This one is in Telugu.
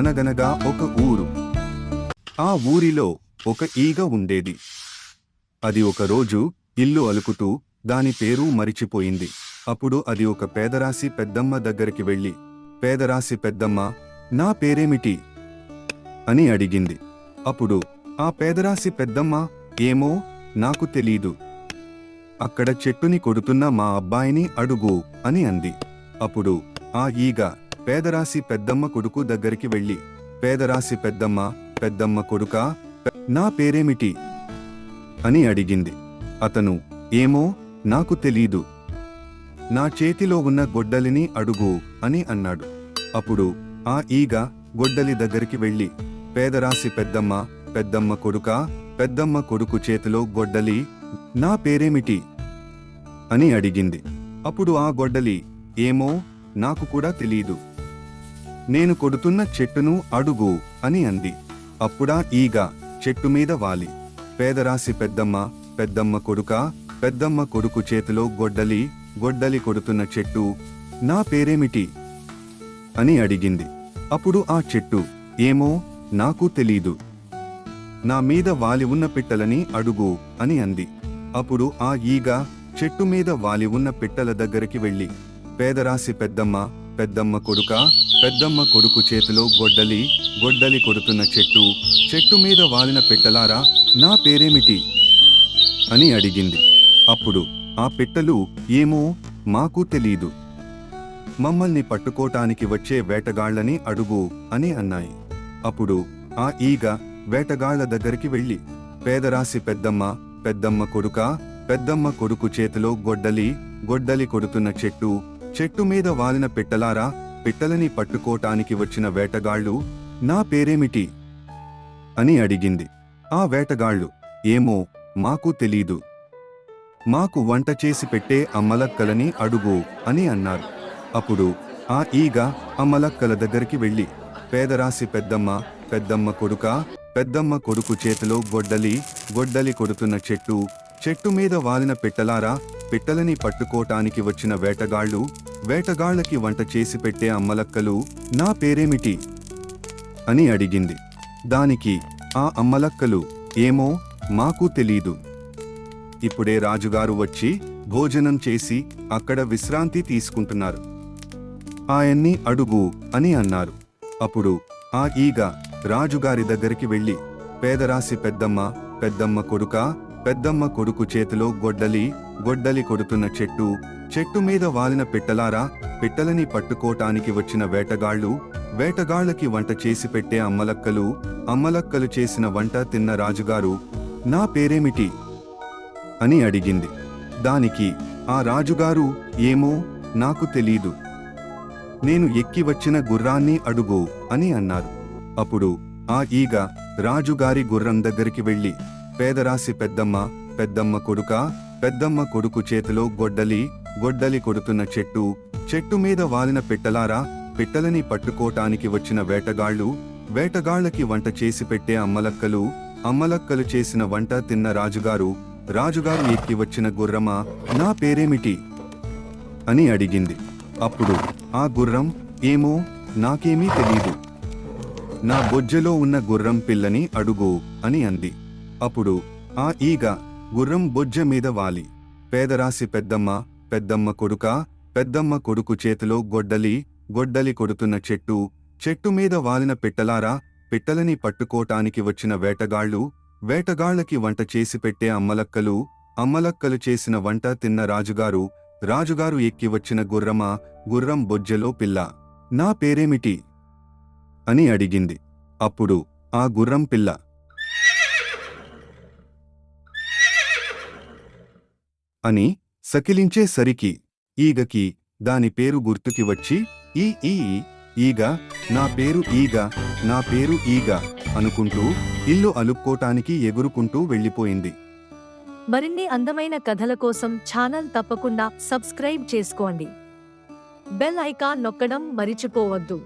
అనగనగా ఒక ఊరు. ఆ ఊరిలో ఒక ఈగ ఉండేది. అది ఒక రోజు ఇల్లు అలుకుతూ దాని పేరు మరిచిపోయింది. అప్పుడు అది ఒక పేదరాశి పెద్దమ్మ దగ్గరికి వెళ్ళి పేదరాశి పెద్దమ్మ నా పేరేమిటి? అని అడిగింది. అప్పుడు ఆ పేదరాశి పెద్దమ్మ ఏమో నాకు తెలీదు. అక్కడ చెట్టుని కొడుతున్న మా అబ్బాయిని అడుగు అని అంది. అప్పుడు ఆ ఈగ పేదరాశి పెద్దమ్మ కొడుకు దగ్గరికి వెళ్ళి పేదరాశి పెద్దమ్మ పెద్దమ్మ కొడుకా నా పేరేమిటి అని అడిగింది. అతను ఏమో నాకు తెలీదు. నా చేతిలో ఉన్న గొడ్డలిని అడుగు అని అన్నాడు. అప్పుడు ఆ ఈగ గొడ్డలి దగ్గరికి వెళ్ళి పేదరాశి పెద్దమ్మ పెద్దమ్మ కొడుకా పెద్దమ్మ కొడుకు చేతిలో గొడ్డలి నా పేరేమిటి అని అడిగింది. అప్పుడు ఆ గొడ్డలి ఏమో నాకు కూడా తెలీదు. నేను కొడుతున్న చెట్టును అడుగు అని అంది. అప్పుడా ఈగ చెట్టు మీద వాలి. పేదరాశి పెద్దమ్మ పెద్దమ్మ కొడుక పెద్దమ్మ కొడుకు చేతిలో గొడ్డలి గొడ్డలి కొడుతున్న చెట్టు నా పేరేమిటి? అని అడిగింది. అప్పుడు ఆ చెట్టు ఏమో నాకు తెలీదు. నా మీద వాలి ఉన్న పిట్టలని అడుగు అని అంది. అప్పుడు ఆ ఈగ చెట్టు మీద వాలి ఉన్న పిట్టల దగ్గరికి వెళ్ళి పేదరాశి పెద్దమ్మ పెద్దమ్మ కొడుక? పెద్దమ్మ కొడుకు చేతిలో గొడ్డలి గొడ్డలి కొడుతున్న చెట్టు చెట్టు మీద వాలిన పిట్టలారా? నా పేరేమిటి? అని అడిగింది. అప్పుడు ఆ పిట్టలు ఏమో మాకు తెలీదు. మమ్మల్ని పట్టుకోటానికి వచ్చే వేటగాళ్ళని అడుగు అని అన్నాయి. అప్పుడు ఆ ఈగ వేటగాళ్ళ దగ్గరికి వెళ్ళి పేదరాశి పెద్దమ్మ పెద్దమ్మ కొడుక పెద్దమ్మ కొడుకు చేతిలో గొడ్డలి గొడ్డలి కొడుతున్న చెట్టు చెట్టు మీద వాలిన పిట్టలారా పిట్టలని పట్టుకోటానికి వచ్చిన వేటగాళ్ళు నా పేరేమిటి? అని అడిగింది. ఆ వేటగాళ్ళు ఏమో మాకు తెలీదు. మాకు వంట చేసి పెట్టే అమ్మలక్కలని అడుగు అని అన్నారు. అప్పుడు ఆ ఈగ అమ్మలక్కల దగ్గరికి వెళ్ళి పేదరాశి పెద్దమ్మ పెద్దమ్మ కొడుక పెద్దమ్మ కొడుకు చేతిలో గొడ్డలి గొడ్డలి కొడుతున్న చెట్టు చెట్టు మీద వాలిన పిట్టలారా పిట్టలని పట్టుకోటానికి వచ్చిన వేటగాళ్ళు వేటగాళ్ళకి వంట చేసి పెట్టే అమ్మలక్కలు నా పేరేమిటి? అని అడిగింది. దానికి ఆ అమ్మలక్కలు ఏమో మాకు తెలీదు. ఇప్పుడే రాజుగారు వచ్చి భోజనం చేసి అక్కడ విశ్రాంతి తీసుకుంటున్నారు. ఆయన్ని అడుగు అని అన్నారు. అప్పుడు ఆ ఈగ రాజుగారి దగ్గరికి వెళ్ళి పేదరాశి పెద్దమ్మ పెద్దమ్మ కొడుక పెద్దమ్మ కొడుకు చేతిలో గొడ్డలి గొడ్డలి కొడుతున్న చెట్టు చెట్టు మీద వాలిన పిట్టలారా పిట్టలని పట్టుకోటానికి వచ్చిన వేటగాళ్ళు వేటగాళ్ళకి వంట చేసి పెట్టే అమ్మలక్కలు అమ్మలక్కలు చేసిన వంట తిన్న రాజుగారు నా పేరేమిటి అని అడిగింది. దానికి ఆ రాజుగారు ఏమో నాకు తెలీదు. నేను ఎక్కి వచ్చిన గుర్రాన్ని అడుగు అని అన్నారు. అప్పుడు ఆ ఈగ రాజుగారి గుర్రం దగ్గరికి వెళ్ళి పేదరాశి పెద్దమ్మ పెద్దమ్మ కొడుకా పెద్దమ్మ కొడుకు చేతిలో గొడ్డలి గొడ్డలి కొడుతున్న చెట్టు చెట్టు మీద వాలిన పిట్టలారా పిట్టలని పట్టుకోటానికి వచ్చిన వేటగాళ్ళు వేటగాళ్ళకి వంట చేసి పెట్టే అమ్మలక్కలు అమ్మలక్కలు చేసిన వంట తిన్న రాజుగారు రాజుగారు ఎక్కి వచ్చిన గుర్రమా నా పేరేమిటి? అని అడిగింది. అప్పుడు ఆ గుర్రం ఏమో నాకేమీ తెలీదు. నా బొజ్జలో ఉన్న గుర్రం పిల్లని అడుగు అని అంది. అప్పుడు ఆ ఈగ గుర్రం బొజ్జ మీద వాలి. పేదరాశి పెద్దమ్మ పెద్దమ్మ కొడుక పెద్దమ్మ కొడుకు చేతిలో గొడ్డలి గొడ్డలి కొడుతున్న చెట్టు చెట్టు మీద వాలిన పిట్టలారా పిట్టలని పట్టుకోటానికి వచ్చిన వేటగాళ్ళు వేటగాళ్ళకి వంట చేసి పెట్టే అమ్మలక్కలు అమ్మలక్కలు చేసిన వంట తిన్న రాజుగారు రాజుగారు ఎక్కి వచ్చిన గుర్రమ గుర్రం బొజ్జలో పిల్ల. నా పేరేమిటి? అని అడిగింది. అప్పుడు ఆ గుర్రం పిల్ల. అని సకిలించేసరికి ఈగకి దాని పేరు గుర్తుకి వచ్చి ఈ ఈ ఈగ నా పేరు ఈగ నా పేరు ఈగ అనుకుంటూ ఇల్లు అలుక్కోటానికి ఎగురుకుంటూ వెళ్ళిపోయింది. మరిన్ని అందమైన కథల కోసం ఛానల్ తప్పకుండా సబ్స్క్రైబ్ చేసుకోండి. బెల్ ఐకాన్ నొక్కడం మరిచిపోవద్దు.